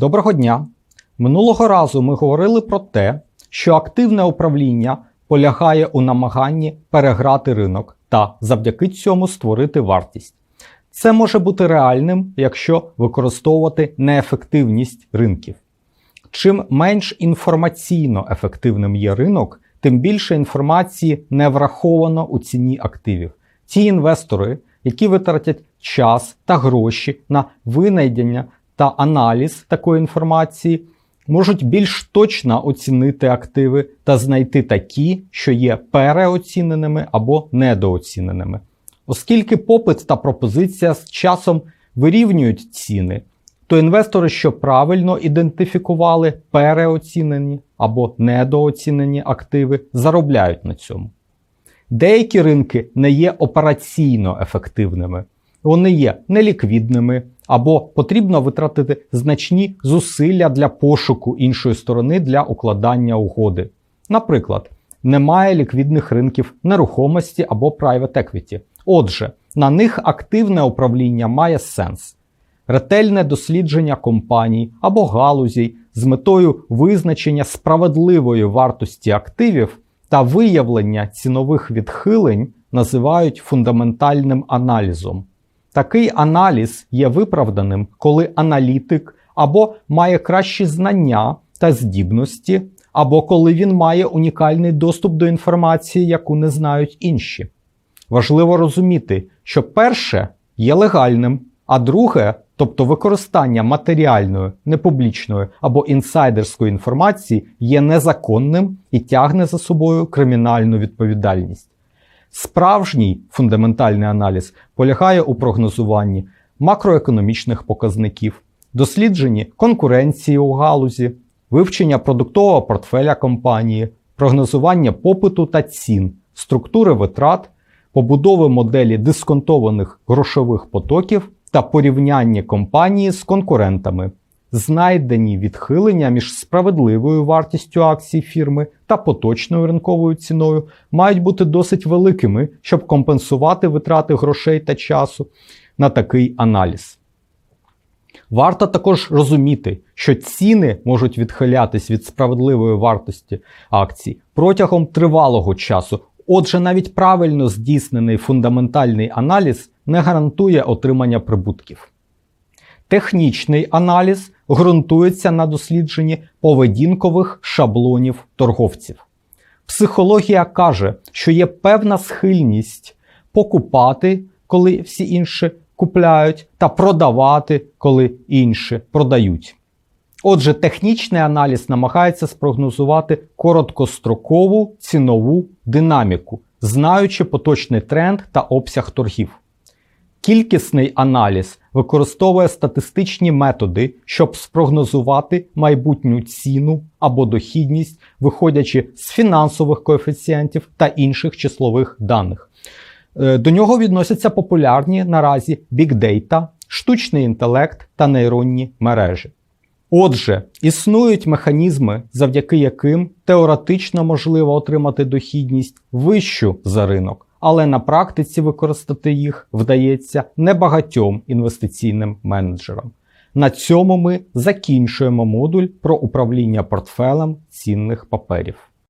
Доброго дня! Минулого разу ми говорили про те, що активне управління полягає у намаганні переграти ринок та завдяки цьому створити вартість. Це може бути реальним, якщо використовувати неефективність ринків. Чим менш інформаційно ефективним є ринок, тим більше інформації не враховано у ціні активів. Ті інвестори, які витратять час та гроші на винайдення та аналіз такої інформації, можуть більш точно оцінити активи та знайти такі, що є переоціненими або недооціненими. Оскільки попит та пропозиція з часом вирівнюють ціни, то інвестори, що правильно ідентифікували переоцінені або недооцінені активи, заробляють на цьому. Деякі ринки не є операційно ефективними, вони є неліквідними або потрібно витратити значні зусилля для пошуку іншої сторони для укладання угоди. Наприклад, немає ліквідних ринків нерухомості або private equity. Отже, на них активне управління має сенс. Ретельне дослідження компаній або галузей з метою визначення справедливої вартості активів та виявлення цінових відхилень називають фундаментальним аналізом. Такий аналіз є виправданим, коли аналітик або має кращі знання та здібності, або коли він має унікальний доступ до інформації, яку не знають інші. Важливо розуміти, що перше є легальним, а друге, тобто використання матеріальної, непублічної або інсайдерської інформації, є незаконним і тягне за собою кримінальну відповідальність. Справжній фундаментальний аналіз полягає у прогнозуванні макроекономічних показників, дослідженні конкуренції у галузі, вивчення продуктового портфеля компанії, прогнозування попиту та цін, структури витрат, побудови моделі дисконтованих грошових потоків та порівняння компанії з конкурентами, знайдені відхилення між справедливою вартістю акцій фірми та поточною ринковою ціною мають бути досить великими, щоб компенсувати витрати грошей та часу на такий аналіз. Варто також розуміти, що ціни можуть відхилятись від справедливої вартості акцій протягом тривалого часу. Отже, навіть правильно здійснений фундаментальний аналіз не гарантує отримання прибутків. Технічний аналіз ґрунтується на дослідженні поведінкових шаблонів торговців. Психологія каже, що є певна схильність покупати, коли всі інші купляють, та продавати, коли інші продають. Отже, технічний аналіз намагається спрогнозувати короткострокову цінову динаміку, знаючи поточний тренд та обсяг торгів. Кількісний аналіз використовує статистичні методи, щоб спрогнозувати майбутню ціну або дохідність, виходячи з фінансових коефіцієнтів та інших числових даних. Е, до нього відносяться популярні наразі бікдейта, штучний інтелект та нейронні мережі. Отже, існують механізми, завдяки яким теоретично можливо отримати дохідність вищу за ринок але на практиці використати їх вдається небагатьом інвестиційним менеджерам. На цьому ми закінчуємо модуль про управління портфелем цінних паперів.